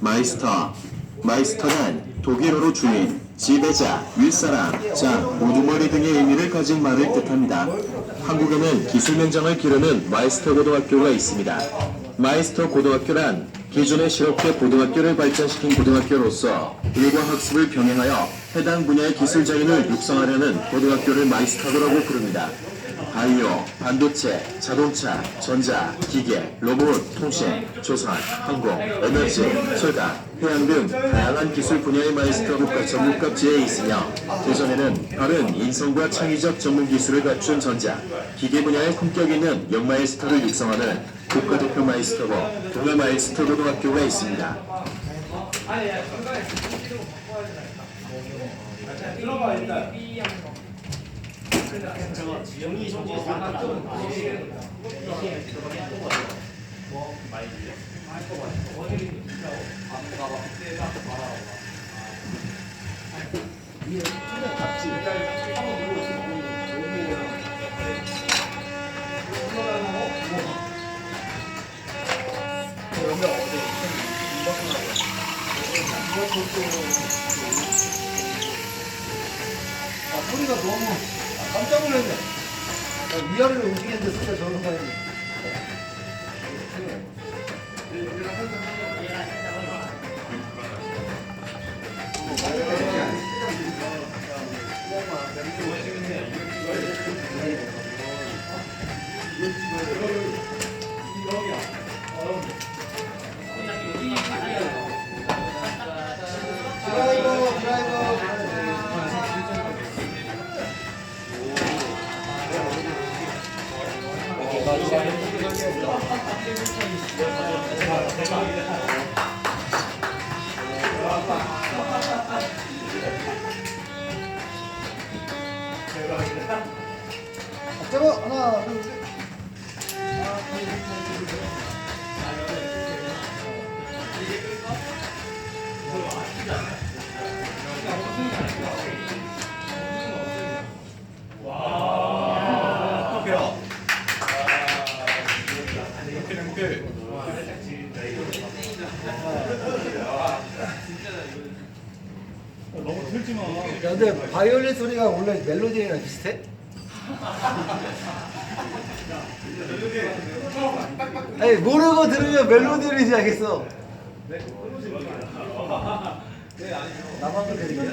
마이스터 마이스터란 독일어로 주인, 지배자, 윗사람, 자, 우두머리 등의 의미를 가진 말을 뜻합니다. 한국에는 기술 면장을 기르는 마이스터 고등학교가 있습니다. 마이스터 고등학교란 기존의 실업계 고등학교를 발전시킨 고등학교로서 일과 학습을 병행하여 해당 분야의 기술자인을 육성하려는 고등학교를 마이스터고라고 부릅니다. 바이오, 반도체, 자동차, 전자, 기계, 로봇, 통신, 조선, 항공, 에너지, 철강, 해양 등 다양한 기술 분야의 마이스터 국가 전문급지에 있으며 대전에는 바른 인성과 창의적 전문 기술을 갖춘 전자, 기계 분야의 품격 있는 영마이스터를 육성하는 국가대표 마이스터고 동해 마이스터 고등학교가 있습니다. 성질 상하더라고 아, 소리가 너무 아, 깜짝 놀랐네. 아, 위아래로 움직이는데 소리가 저런. 드 셋. 야, 근데 바이올린 소리가 원래 멜로디랑 비슷해? 아니 모르고 들으면 멜로디를 시작했어. 나만 그렇게 느끼냐?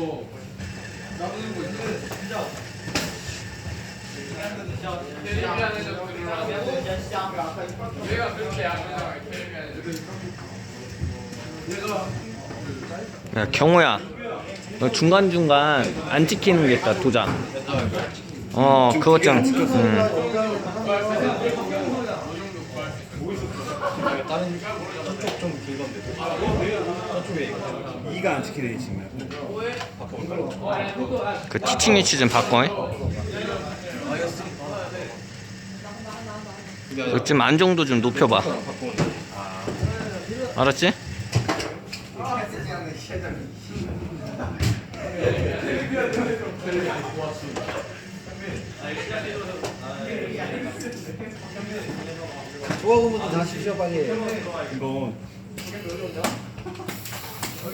거 나무는 거 있는데 진짜 내가 그렇게 야 경호야. 너 중간중간 안 찍히는 게 있다 도장. 어 그것 좀 음. 다른 저쪽 좀 긁었는데. 저쪽에 이가 안 찍히네 지금 그 티칭 위치 좀 바꿔 요즘 안정도 좀 높여봐 알았지? 좋아하면 다 십시오 빨리. 이 거